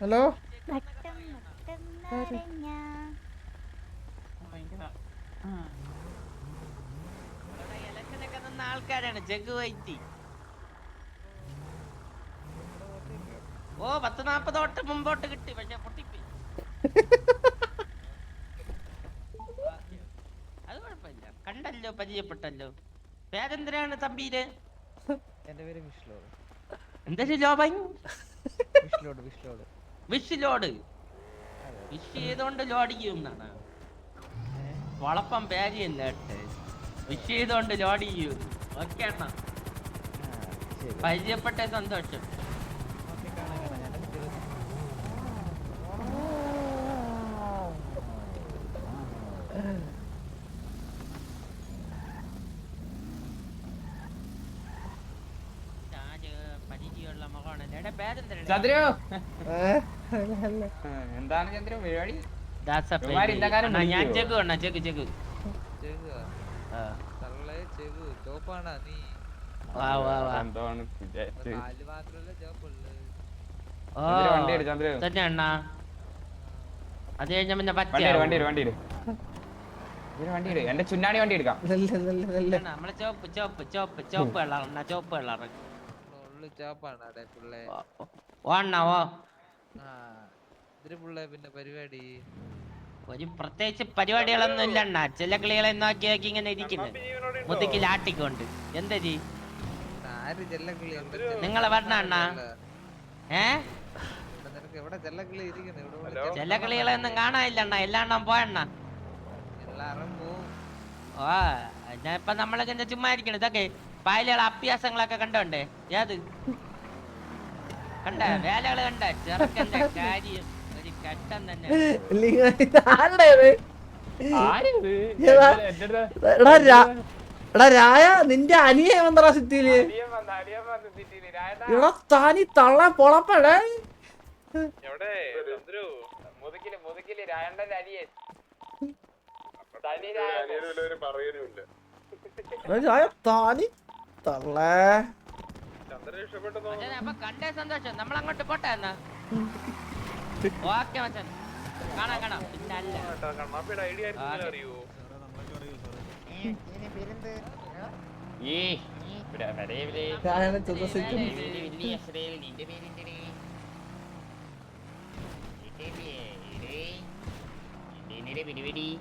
Hello? ആൾക്കാരാണ് jug വൈറ്റി. ഓ പത്ത് നാപ്പത് ഓട്ടം മുമ്പോട്ട് കിട്ടി പക്ഷെ പൊട്ടിപ്പോയി. അത് കുഴപ്പമില്ല. കണ്ടല്ലോ പരിചയപ്പെട്ടല്ലോ. പേരെന്തിനാണ് തമ്പീര് എന്റെ പേര് വിഷ്ലോഡ് എന്തൊരു ലോബൻ wish load wish load wish load wish ചെയ്തോണ്ട് ലോഡ് ചെയ്യും എന്നാണ്. വളപ്പം പേരിയല്ല വിഷ് ചെയ്തോണ്ട് ലോഡ് ചെയ്യും ഓക്കെ പരിചയപ്പെട്ട സന്തോഷം ഓക്കെ കാണാം കാണാം ഞാൻ കുട്ടികൾ ഞാൻ പരിചയമുള്ള മകനാണ് എടാ പേരെന്താണ് ചന്ദ്രു ഏ, അല്ല, അല്ല. എന്താണ് ചന്ദ്രു? പരിപാടി? ഞാൻ ചെക്ക് വേണ ചെക്ക് ചെക്ക്. വണ്ടി അണ്ണാ. അത് കഴിഞ്ഞ പിന്നെ പച്ച വണ്ടി വണ്ടി വണ്ടി വണ്ടി എന്റെ ചുന്നാണി വണ്ടി എടുക്കാം. ചോപ്പ് ചോപ്പ് ചോപ്പ് ചോപ്പ് അണ്ണാ ചോപ്പ് കളർ ഉള്ളു ചോപ്പാണ് അടെ പിള്ളേ. ഓ അണ്ണാ ഓ. ആ ഇതിന് പിള്ളേ പിന്നെ പരിപാടി? ഒരു പ്രത്യേകിച്ച് പരിപാടികളൊന്നും ഇല്ല അണ്ണാ. ചില കിളികളെ നോക്കി നോക്കി ഇങ്ങനെ ഇരിക്കുന്നു. മുതുക്കി ലാട്ടിക്കൊണ്ട് എന്താ ജീ? നിങ്ങളെ വരണ അണ്ണ. ഏ? ചില കിളികളെ ഒന്നും കാണാനില്ല അണ്ണാ. എല്ലാ എണ്ണം പോയണ്ണ ഓ ഞാൻ ഇപ്പൊ നമ്മളൊക്കെ ചുമ്മാ ഇരിക്കണം. ഇതൊക്കെ പായലുകളെ അഭ്യാസങ്ങളൊക്കെ കണ്ടോണ്ടേ? ഏത്? കണ്ട? വേലകൾ കണ്ട? ചെറുക്കന്റെ കാര്യം ഒരു ഘട്ടം തന്നെ. എടാ രായ നിന്റെ അനിയ വന്നടാ സിറ്റിയിൽ എടാ താനി തള്ള പൊളപ്പടേ. രായ താനി തള്ളേ. കണ്ടേ സന്തോഷം. നമ്മൾ അങ്ങോട്ട് പോട്ടെ എന്നാ? ഓക്കെ മച്ചൻ. കാണാം കാണാം. പിന്നെ പേര്? എന്തിനിടെ പിടിപിടി?